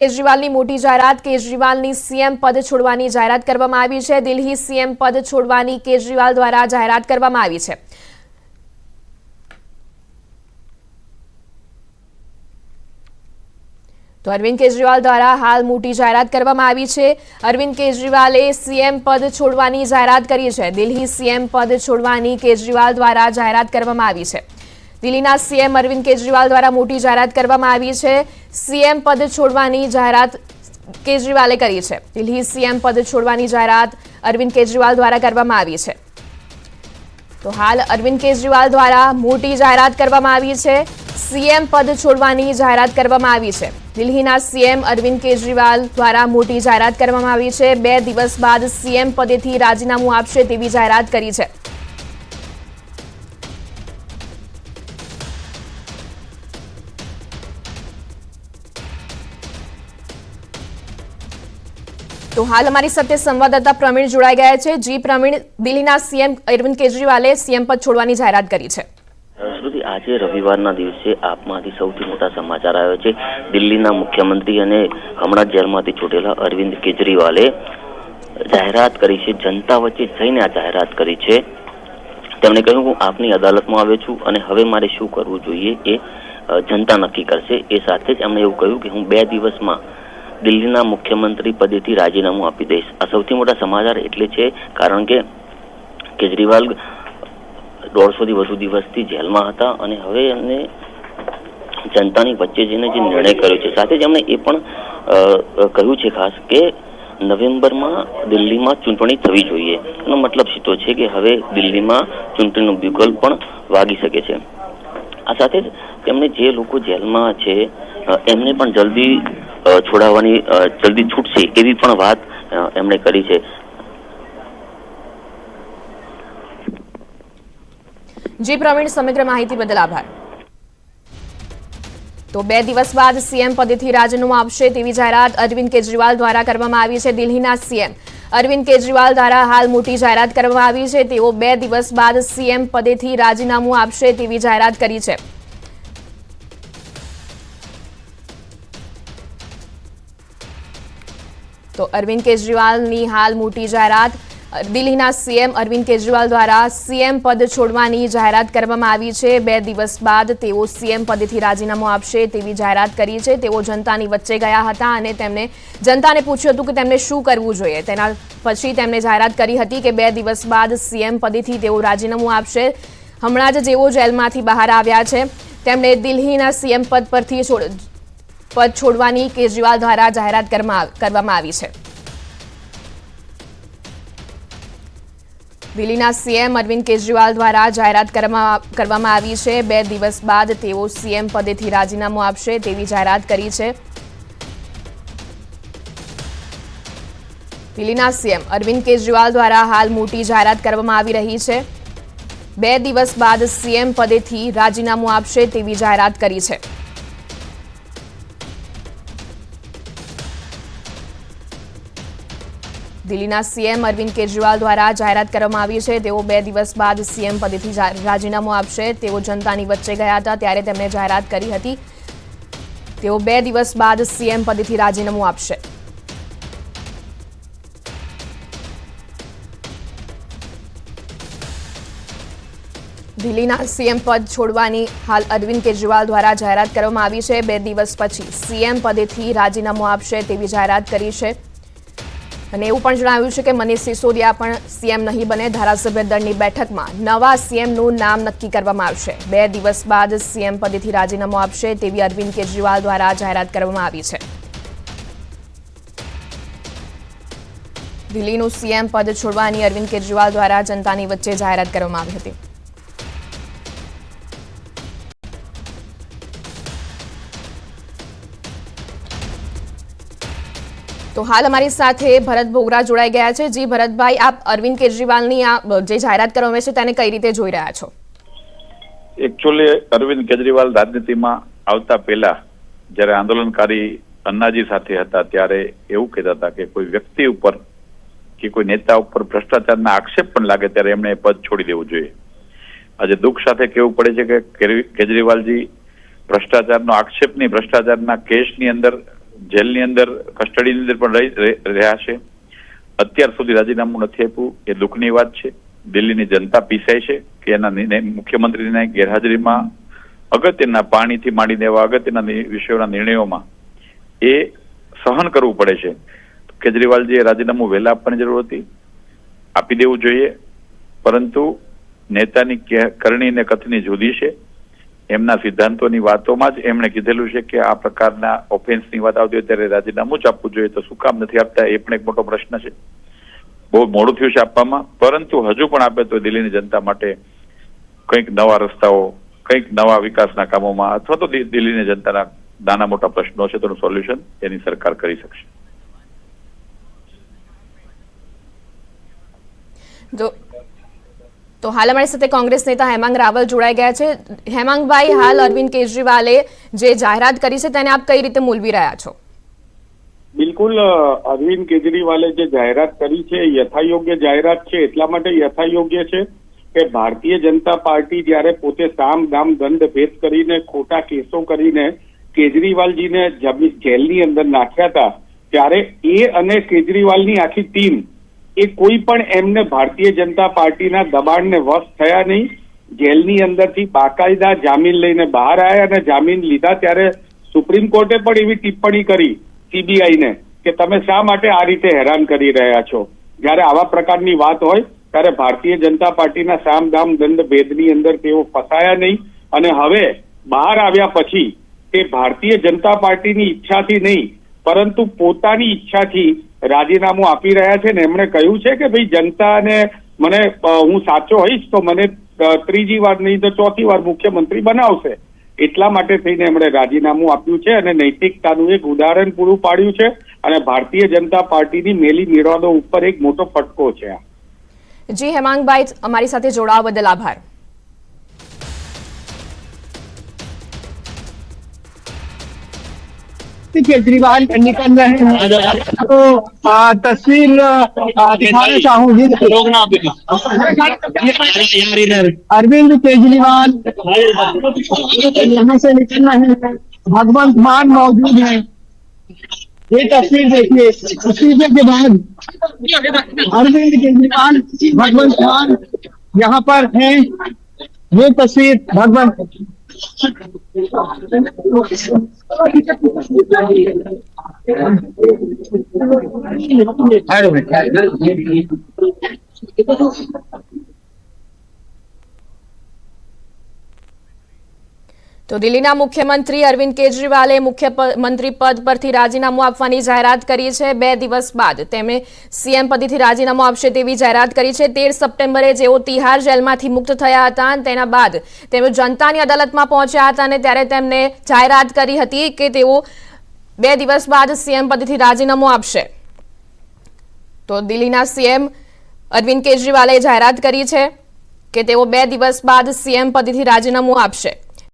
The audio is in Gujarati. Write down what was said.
કેજરીવાલની મોટી જાહેરાત, કેજરીવાલની સીએમ પદ છોડવાની જાહેરાત કરવામાં આવી છે. દિલ્હી સીએમ પદ છોડવાની કેજરીવાલ દ્વારા જાહેરાત કરવામાં આવી છે. તો અરવિંદ કેજરીવાલ દ્વારા હાલ મોટી જાહેરાત કરવામાં આવી છે. અરવિંદ કેજરીવાલે સીએમ પદ છોડવાની જાહેરાત કરી છે. દિલ્હી સીએમ પદ છોડવાની કેજરીવાલ દ્વારા જાહેરાત કરવામાં આવી છે. દિલ્હીના સીએમ અરવિંદ કેજરીવાલ દ્વારા મોટી જાહેરાત કરવામાં આવી છે. સીએમ પદ છોડવાની જાહેરાત કેજરીવાલે કરી છે. દિલ્હી સીએમ પદ છોડવાની જાહેરાત અરવિંદ કેજરીવાલ દ્વારા કરવામાં આવી છે. તો હાલ અરવિંદ કેજરીવાલ દ્વારા મોટી જાહેરાત કરવામાં આવી છે. સીએમ પદ છોડવાની જાહેરાત કરવામાં આવી છે. દિલ્હીના સીએમ અરવિંદ કેજરીવાલ દ્વારા મોટી જાહેરાત કરવામાં આવી છે. બે દિવસ બાદ સીએમ પદેથી રાજીનામું આપશે તેવી જાહેરાત કરી છે. તો હાલ અમારી સાથે સંવાદદાતા પ્રવીણ જોડાઈ ગયા છે. જી, પ્રવીણ, દિલ્હીના સીએમ અરવિંદ કેજરીવાલે સીએમ પદ છોડવાની જાહેરાત કરી છે. આજે રવિવારના દિવસે આપમાંથી સૌથી મોટા સમાચાર આવ્યો છે. દિલ્હીના મુખ્યમંત્રી અને હમણાં જેલમાંથી છૂટેલા અરવિંદ કેજરીવાલે જાહેરાત કરી છે. જનતા વચ્ચે જઈને આ જાહેરાત કરી છે. તેમણે કહ્યું, હું આપની અદાલતમાં આવ્યો છું અને હવે મારે શું કરવું જોઈએ એ જનતા નક્કી કરશે. એ સાથે જ એમણે એવું કહ્યું કે, હું બે દિવસમાં દિલ્હીના મુખ્યમંત્રી પદેથી રાજીનામું આપી દઈશ. આ સૌથી મોટા સમાચાર એટલે છે, કારણ કે કેજરીવાલ દોઢસોથી વધુ દિવસથી જેલમાં હતા અને હવે એમને જનતાની વચ્ચે જઈને જે નિર્ણય કર્યો છે. સાથે જ એમણે એ પણ કહ્યું છે ખાસ કે નવેમ્બરમાં દિલ્હીમાં ચૂંટણી થવી જોઈએ. એનો મતલબ સીધો છે કે હવે દિલ્હીમાં ચૂંટણીનું બ્યુગલ પણ વાગી શકે છે. આ સાથે જ તેમણે જે લોકો જેલમાં છે એમને પણ જલ્દી છોડાવવાની જલ્દી છૂટશે એવી પણ વાત એમણે કરી છે. જી પ્રવીણ, સમગ્ર માહિતી બદલ આભાર. તો બે દિવસ બાદ સીએમ પદેથી રાજીનામું આપશે તેવી જાહેરાત અરવિંદ કેજરીવાલ દ્વારા કરવામાં આવી છે દિલ્હીના સીએમ. અરવિંદ કેજરીવાલ દ્વારા હાલ મોટી જાહેરાત કરવામાં આવી છે. તેઓ બે દિવસ બાદ સીએમ પદેથી રાજીનામું આપશે તેવી જાહેરાત કરી છે. તો અરવિંદ કેજરીવાલની હાલ મોટી જાહેરાત. દિલ્હીના સીએમ અરવિંદ કેજરીવાલ દ્વારા સીએમ પદ છોડવાની જાહેરાત કરવામાં આવી છે. બે દિવસ બાદ તેઓ સીએમ પદેથી રાજીનામું આપશે તેવી જાહેરાત કરી છે. તેઓ જનતાની વચ્ચે ગયા હતા અને તેમણે જનતાને પૂછ્યું હતું કે તેમને શું કરવું જોઈએ. તેના પછી તેમણે જાહેરાત કરી હતી કે બે દિવસ બાદ સીએમ પદેથી તેઓ રાજીનામું આપશે. હમણાં જ જેઓ જેલમાંથી બહાર આવ્યા છે, તેમણે દિલ્હીના સીએમ પદ પરથી પદ છોડવાની કેજરીવાલ દ્વારા જાહેરાત કરવામાં આવી છે. દિલ્હીના સીએમ અરવિંદ કેજરીવાલ દ્વારા જાહેરાત કરવામાં આવી છે. બે દિવસ બાદ તેઓ સીએમ પદેથી રાજીનામું આપશે તેવી જાહેરાત કરી છે. દિલ્હીના સીએમ અરવિંદ કેજરીવાલ દ્વારા હાલ મોટી જાહેરાત કરવામાં આવી રહી છે. બે દિવસ બાદ સીએમ પદેથી રાજીનામું આપશે તેવી જાહેરાત કરી છે. દિલ્હીના સીએમ અરવિંદ કેજરીવાલ દ્વારા જાહેરાત કરવામાં આવી છે. તેઓ બે દિવસ બાદ સીએમ પદેથી રાજીનામું આપશે. તેઓ જનતાની વચ્ચે ગયા હતા ત્યારે તેમણે જાહેરાત કરી હતી. તેઓ બે દિવસ બાદ સીએમ પદેથી રાજીનામું આપશે. દિલ્હીના સીએમ પદ છોડવાની હાલ અરવિંદ કેજરીવાલ દ્વારા જાહેરાત કરવામાં આવી છે. બે દિવસ પછી સીએમ પદેથી રાજીનામું આપશે તેવી જાહેરાત કરી છે. અને એવું પણ જણાવ્યું છે કે મનીષ સિસોદિયા પણ સીએમ નહીં બને. ધારાસભ્ય દળની બેઠકમાં નવા સીએમનું નામ નક્કી કરવામાં આવશે. બે દિવસ બાદ સીએમ પદેથી રાજીનામું આપશે તેવી અરવિંદ કેજરીવાલ દ્વારા જાહેરાત કરવામાં આવી છે. દિલ્હીનું સીએમ પદ છોડવાની અરવિંદ કેજરીવાલ દ્વારા જનતાની વચ્ચે જાહેરાત કરવામાં આવી હતી. તો હાલ અમારી સાથે ભરત ભોગરા જોડાઈ ગયા છે. જી ભરતભાઈ, આપ અરવિંદ કેજરીવાલની આ જે જાહેરાત કરવામાં છે તેને કઈ રીતે જોઈ રહ્યા છો? એકચ્યુઅલી અરવિંદ કેજરીવાલ રાજનીતિમાં આવતા પહેલા જ્યારે આંદોલનકારી અન્નાજી સાથે હતા ત્યારે એવું કહેતા હતા કે કોઈ વ્યક્તિ ઉપર કે કોઈ નેતા ઉપર ભ્રષ્ટાચારના આક્ષેપ પણ લાગે ત્યારે એમણે પદ છોડી દેવું જોઈએ. આજે દુઃખ સાથે કહેવું પડે છે કે કેજરીવાલજી ભ્રષ્ટાચારનો આક્ષેપ નહીં ભ્રષ્ટાચારના કેસની અંદર જેલની અંદર, કસ્ટડીની અંદર પણ રહી રહી- રહ્યા છે. અત્યાર સુધી રાજીનામું નથી આપ્યું. એ દુઃખની વાત છે. દિલ્હીની જનતા પીસાય છે કે એના મુખ્યમંત્રીને ગેરહાજરીમાં અગત્યના પાણીથી માંડીને એવા અગત્યના વિષયોના નિર્ણયોમાં એ સહન કરવું પડે છે. કેજરીવાલજીએ રાજીનામું વહેલા આપવાની જરૂર હતી. આપી દેવું જોઈએ. પરંતુ નેતાની કરણી ને કથની જુદી છે. એમના સિદ્ધાંતોની વાતોમાં જ એમણે કીધેલું છે કે આ પ્રકારના ઓફેન્સની વાત આવતી હોય ત્યારે રાજીનામું જ આપવું જોઈએ. તો શું કામ નથી આપતા? એ પણ એક મોટો પ્રશ્ન છે. બહુ મોડું થયું છે આપવામાં. પરંતુ હજુ પણ આપે તો દિલ્હીની જનતા માટે કંઈક નવા રસ્તાઓ, કંઈક નવા વિકાસના કામોમાં અથવા તો દિલ્હીની જનતાના નાના મોટા પ્રશ્નો છે, તેનું સોલ્યુશન એની સરકાર કરી શકશે. તો તો હાલ અમારી સાથે કોંગ્રેસ નેતા હેમાંગ રાવલ જોડાઈ ગયા છે. હેમાંગભાઈ, હાલ અરવિંદ કેજરીવાલે જે જાહેરાત કરી છે તેને આપ કઈ રીતે મૂલવી રહ્યા છો? બિલકુલ અરવિંદ કેજરીવાલે જે જાહેરાત કરી છે યથાયોગ્ય જાહેરાત છે. એટલા માટે યથાયોગ્ય છે કે ભારતીય જનતા પાર્ટી જ્યારે પોતે સામ દામ દંડ ભેદ કરીને ખોટા કેસો કરીને કેજરીવાલજીને જેલની અંદર નાખ્યા હતા, ત્યારે એ અને કેજરીવાલની આખી ટીમ એ કોઈ પણ એમને ભારતીય જનતા પાર્ટીના દબાણને વશ થયા નહીં. જેલની અંદરથી બાકાયદા જામીન લઈને બહાર આવ્યા અને જામીન લીધા ત્યારે સુપ્રીમ કોર્ટે પણ એવી ટિપ્પણી કરી સીબીઆઈને કે તમે શા માટે આ રીતે હેરાન કરી રહ્યા છો? જ્યારે આવા પ્રકારની વાત હોય, ત્યારે ભારતીય જનતા પાર્ટીના સામ દામ દંડ ભેદની અંદર તેઓ ફસાયા નહીં. અને હવે બહાર આવ્યા પછી તે ભારતીય જનતા પાર્ટીની ઈચ્છાથી નહીં, પરંતુ પોતાની ઈચ્છાથી રાજીનામું આપી રહ્યા છે ને એમણે કહ્યું છે કે ભાઈ જનતાને મને હું સાચો હોઈશ તો મને ત્રીજી વાર નહીં તો ચોથી વાર મુખ્યમંત્રી બનાવશે. એટલા માટે થઈને એમણે રાજીનામું આપ્યું છે અને નૈતિકતાનું એક ઉદાહરણ પૂરું પાડ્યું છે અને ભારતીય જનતા પાર્ટીની મેલી મેળવાનો ઉપર એક મોટો ફટકો છે જી, હેમાંગભાઈ, અમારી સાથે જોડાવા બદલ આભાર. केजरीवाल निकल रहे हैं। तो आ, तस्वीर दिखाना चाहूँगी अरविंद केजरीवाल यहाँ से निकल रहे हैं। भगवंत मान मौजूद है। ये तस्वीर देखिए तस्वीर के बाद अरविंद केजरीवाल भगवंत मान यहाँ पर है। ये तस्वीर भगवंत Claro, claro. તો દિલ્હીના મુખ્યમંત્રી અરવિંદ કેજરીવાલે મુખ્યમંત્રી પદ પરથી રાજીનામું આપવાની જાહેરાત કરી છે. બે દિવસ બાદ તેમણે સીએમ પદેથી રાજીનામું આપશે તેવી જાહેરાત કરી છે. તેર સપ્ટેમ્બરે જેઓ તિહાર જેલમાંથી મુક્ત થયા હતા તેના બાદ તેઓ જનતાની અદાલતમાં પહોંચ્યા હતા અને ત્યારે તેમને જાહેરાત કરી હતી કે તેઓ બે દિવસ બાદ સીએમ પદેથી રાજીનામું આપશે. તો દિલ્હીના સીએમ અરવિંદ કેજરીવાલે જાહેરાત કરી છે કે તેઓ બે દિવસ બાદ સીએમ પદેથી રાજીનામું આપશે.